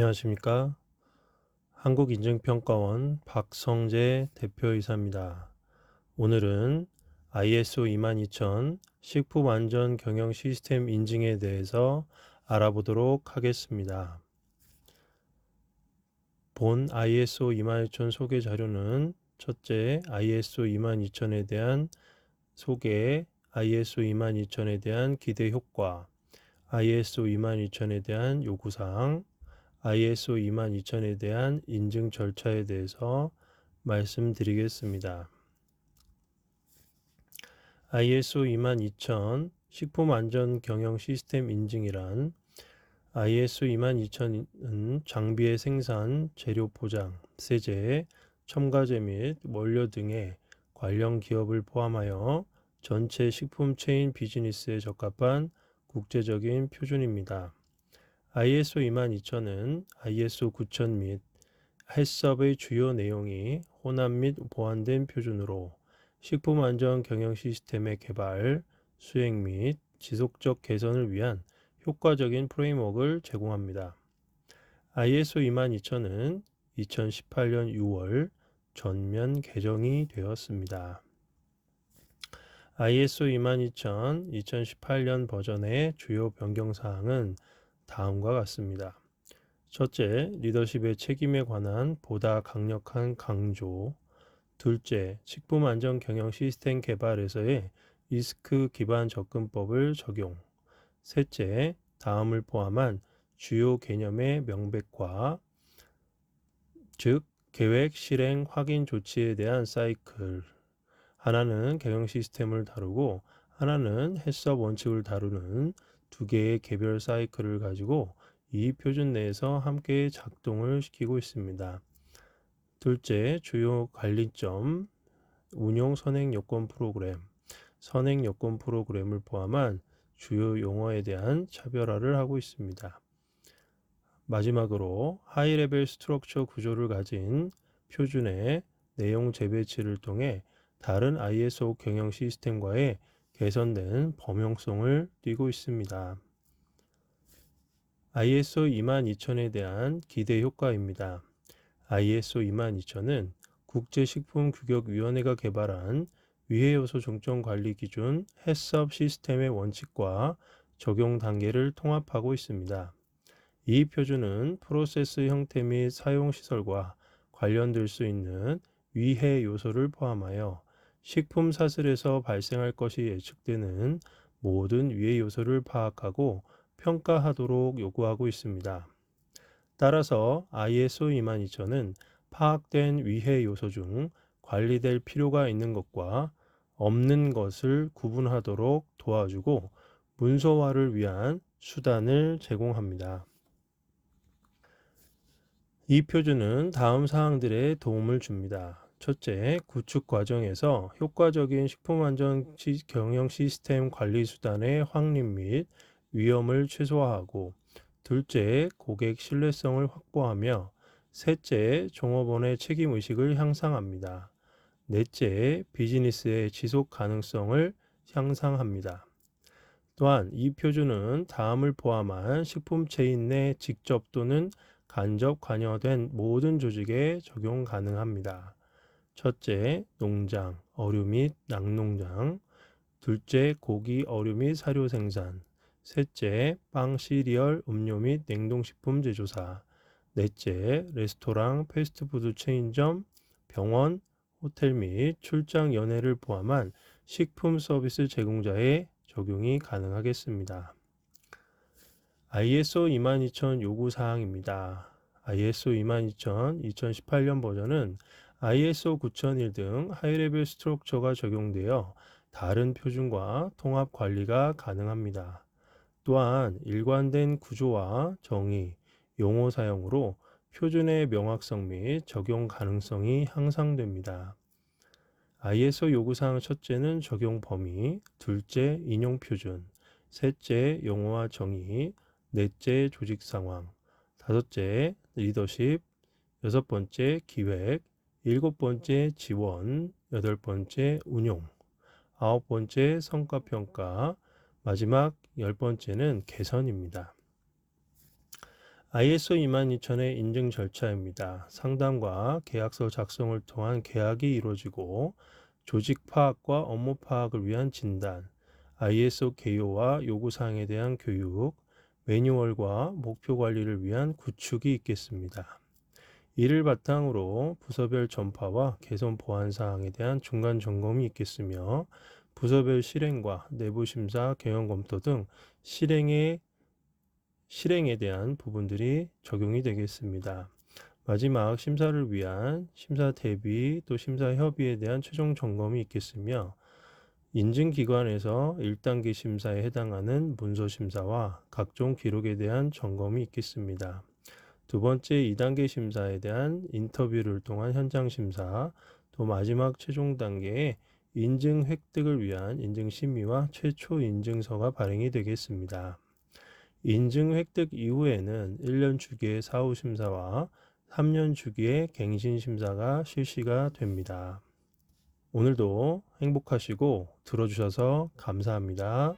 안녕하십니까. 한국인증평가원 박성재 대표이사입니다. 오늘은 ISO 22000 식품안전 경영 시스템 인증에 대해서 알아보도록 하겠습니다. 본 ISO 22000 소개 자료는 첫째, ISO 22000에 대한 소개, ISO 22000에 대한 기대 효과, ISO 22000에 대한 요구사항, ISO 22000에 대한 인증 절차에 대해서 말씀드리겠습니다. ISO 22000 식품 안전 경영 시스템 인증이란 ISO 22000은 장비의 생산, 재료 포장, 세제, 첨가제 및 원료 등의 관련 기업을 포함하여 전체 식품 체인 비즈니스에 적합한 국제적인 표준입니다. ISO 22000은 ISO 9000 및 해썹의 주요 내용이 혼합 및 보완된 표준으로 식품 안전 경영 시스템의 개발, 수행 및 지속적 개선을 위한 효과적인 프레임워크를 제공합니다. ISO 22000은 2018년 6월 전면 개정이 되었습니다. ISO 22000 2018년 버전의 주요 변경사항은 다음과 같습니다. 첫째, 리더십의 책임에 관한 보다 강력한 강조. 둘째, 식품 안전 경영 시스템 개발에서의 리스크 기반 접근법을 적용. 셋째, 다음을 포함한 주요 개념의 명백화, 즉 계획, 실행, 확인 조치에 대한 사이클. 하나는 경영 시스템을 다루고 하나는 해썹 원칙을 다루는 두 개의 개별 사이클을 가지고 이 표준 내에서 함께 작동을 시키고 있습니다. 둘째, 주요 관리점, 운용 선행 요건 프로그램, 선행 요건 프로그램을 포함한 주요 용어에 대한 차별화를 하고 있습니다. 마지막으로 하이 레벨 스트럭처 구조를 가진 표준의 내용 재배치를 통해 다른 ISO 경영 시스템과의 개선된 범용성을 띠고 있습니다. ISO 22000에 대한 기대 효과입니다. ISO 22000은 국제식품규격위원회가 개발한 위해요소 종점 관리 기준 해썹 시스템의 원칙과 적용 단계를 통합하고 있습니다. 이 표준은 프로세스 형태 및 사용 시설과 관련될 수 있는 위해 요소를 포함하여 식품 사슬에서 발생할 것이 예측되는 모든 위해 요소를 파악하고 평가하도록 요구하고 있습니다. 따라서 ISO 22000은 파악된 위해 요소 중 관리될 필요가 있는 것과 없는 것을 구분하도록 도와주고 문서화를 위한 수단을 제공합니다. 이 표준은 다음 사항들에 도움을 줍니다. 첫째, 구축 과정에서 효과적인 식품안전 경영 시스템 관리 수단의 확립 및 위험을 최소화하고 둘째, 고객 신뢰성을 확보하며 셋째, 종업원의 책임 의식을 향상합니다. 넷째, 비즈니스의 지속 가능성을 향상합니다. 또한 이 표준은 다음을 포함한 식품 체인 내 직접 또는 간접 관여된 모든 조직에 적용 가능합니다. 첫째, 농장, 어류 및 낙농장. 둘째, 고기, 어류 및 사료 생산. 셋째, 빵, 시리얼, 음료 및 냉동식품 제조사. 넷째, 레스토랑, 패스트푸드 체인점, 병원, 호텔 및 출장 연회를 포함한 식품 서비스 제공자에 적용이 가능하겠습니다. ISO 22000 요구 사항입니다. ISO 22000 2018년 버전은 ISO 9001 등 하이레벨 스트럭처가 적용되어 다른 표준과 통합 관리가 가능합니다. 또한 일관된 구조와 정의, 용어 사용으로 표준의 명확성 및 적용 가능성이 향상됩니다. ISO 요구사항 첫째는 적용 범위, 둘째 인용 표준, 셋째 용어와 정의, 넷째 조직 상황, 다섯째 리더십, 여섯 번째 기획, 일곱 번째 지원, 여덟 번째 운용, 아홉 번째 성과평가, 마지막 열 번째는 개선입니다. ISO 22000의 인증 절차입니다. 상담과 계약서 작성을 통한 계약이 이루어지고 조직 파악과 업무 파악을 위한 진단, ISO 개요와 요구사항에 대한 교육, 매뉴얼과 목표 관리를 위한 구축이 있겠습니다. 이를 바탕으로 부서별 전파와 개선 보완 사항에 대한 중간 점검이 있겠으며 부서별 실행과 내부 심사, 경영 검토 등 실행에 실행에 대한 부분들이 적용이 되겠습니다. 마지막 심사를 위한 심사 대비 또 심사 협의에 대한 최종 점검이 있겠으며 인증기관에서 1단계 심사에 해당하는 문서 심사와 각종 기록에 대한 점검이 있겠습니다. 두 번째 2단계 심사에 대한 인터뷰를 통한 현장 심사, 또 마지막 최종 단계에 인증 획득을 위한 인증 심의와 최초 인증서가 발행이 되겠습니다. 인증 획득 이후에는 1년 주기의 사후 심사와 3년 주기의 갱신 심사가 실시가 됩니다. 오늘도 행복하시고 들어주셔서 감사합니다.